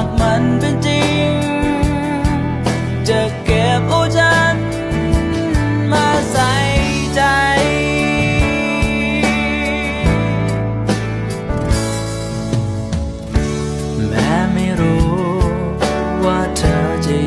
ากมันเป็นจริง จะเก็บเอาฉันมาใส่ใจ แม้ไม่รู้ว่าเธอจะ